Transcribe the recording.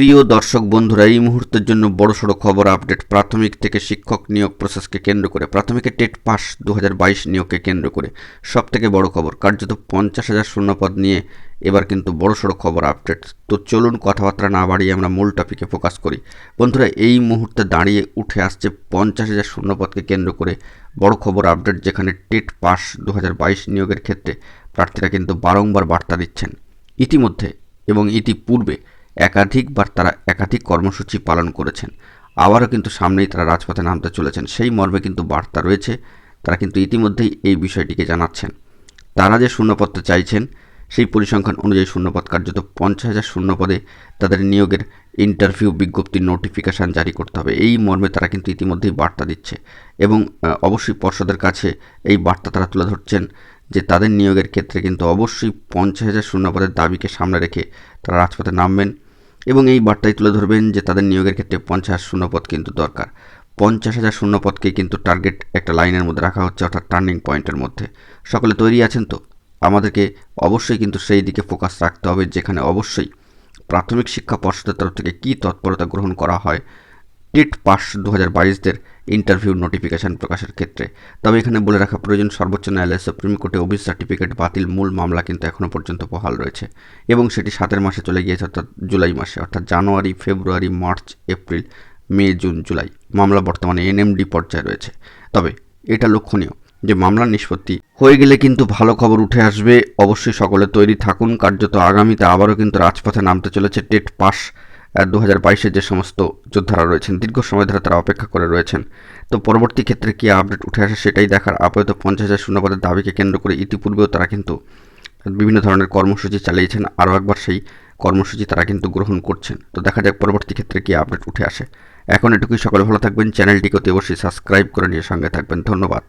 প্রিয় দর্শক বন্ধুরা, এই মুহূর্তের জন্য বড়সড় খবর আপডেট। প্রাথমিক থেকে শিক্ষক নিয়োগ প্রসেসকে কেন্দ্র করে, প্রাথমিকের টেট পাস দু হাজার বাইশ নিয়োগকে কেন্দ্র করে। সব থেকে বড় খবর, কার্যত পঞ্চাশ হাজার শূন্যপদ নিয়ে এবার কিন্তু বড়সড় খবর আপডেট। তো চলুন কথাবার্তা না বাড়িয়ে আমরা মূল টপিকে ফোকাস করি। বন্ধুরা, এই মুহূর্তে দাঁড়িয়ে উঠে আসছে পঞ্চাশ হাজার শূন্যপদকে কেন্দ্র করে বড় খবর আপডেট, যেখানে টেট পাস দু হাজার বাইশ নিয়োগের ক্ষেত্রে প্রার্থীরা কিন্তু বারংবার বার্তা দিচ্ছেন। ইতিমধ্যে এবং ইতিপূর্বে একাধিকবার তারা একাধিক কর্মসূচি পালন করেছেন। আবারও কিন্তু সামনেই তারা রাজপথে নামতে চলেছেন। সেই মর্মে কিন্তু বার্তা রয়েছে, তারা কিন্তু ইতিমধ্যেই এই বিষয়টিকে জানাচ্ছেন। তারা যে শূন্যপদটা চাইছেন, সেই পরিসংখ্যান অনুযায়ী শূন্যপদ কার্যত পঞ্চাশ হাজার শূন্যপদে তাদের নিয়োগের ইন্টারভিউ বিজ্ঞপ্তির নোটিফিকেশান জারি করতে হবে। এই মর্মে তারা কিন্তু ইতিমধ্যেই বার্তা দিচ্ছে এবং অবশ্যই পর্ষদের কাছে এই বার্তা তারা তুলে ধরছেন যে তাদের নিয়োগের ক্ষেত্রে কিন্তু অবশ্যই পঞ্চাশ হাজার শূন্যপদের দাবিকে সামনে রেখে তারা রাজপথে নামবেন। এবং এই বার্তায় তুলে ধরবেন যে তাদের নিয়োগের ক্ষেত্রে পঞ্চাশ শূন্যপদ কিন্তু দরকার। পঞ্চাশ হাজার শূন্যপদকে কিন্তু টার্গেট একটা লাইনের মধ্যে রাখা হচ্ছে, অর্থাৎ টার্নিং পয়েন্টের মধ্যে। সকলে তৈরি আছেন তো? আমাদেরকে অবশ্যই কিন্তু সেই দিকে ফোকাস রাখতে হবে, যেখানে অবশ্যই প্রাথমিক শিক্ষা পর্ষদের তরফ থেকে কী তৎপরতা গ্রহণ করা হয়। টেট পাস দু হাজার বাইশদের ইন্টারভিউ নোটিফিকেশন প্রকাশের ক্ষেত্রে। তবে এখানে বলে রাখা প্রয়োজন, সর্বোচ্চ ন্যায়ালয় সুপ্রিম কোর্টে অফিস সার্টিফিকেট বাতিল মূল মামলা কিন্তু এখনও পর্যন্ত বহাল রয়েছে এবং সেটি সাতের মাসে চলে গিয়েছে, অর্থাৎ জুলাই মাসে, অর্থাৎ January, February, March, April, May, June, July. মামলা বর্তমানে এনএমডি পর্যায়ে রয়েছে। তবে এটা লক্ষণীয় যে মামলার নিষ্পত্তি হয়ে গেলে কিন্তু ভালো খবর উঠে আসবে। অবশ্যই সকলে তৈরি থাকুন। কার্যত আগামীতে আবারও কিন্তু রাজপথে নামতে চলেছে টেট পাস। দু হাজার বাইশের যে সমস্ত যোদ্ধারা রয়েছেন, দীর্ঘ সময় ধরে তারা অপেক্ষা করে রয়েছেন। তো পরবর্তী ক্ষেত্রে কী আপডেট উঠে আসে সেটাই দেখার আপাতত পঞ্চাশ হাজার শূন্যপদের দাবিকে কেন্দ্র করে ইতিপূর্বেও তারা কিন্তু বিভিন্ন ধরনের কর্মসূচি চালিয়েছেন, আরও একবার সেই কর্মসূচি তারা কিন্তু গ্রহণ করছেন। তো দেখা যাক পরবর্তী ক্ষেত্রে কী আপডেট উঠে আসে। এখন এটুকুই, সকলে ভালো থাকবেন, চ্যানেলটিকে অতি অবশ্যই সাবস্ক্রাইব করে নিয়ে সঙ্গে থাকবেন। ধন্যবাদ।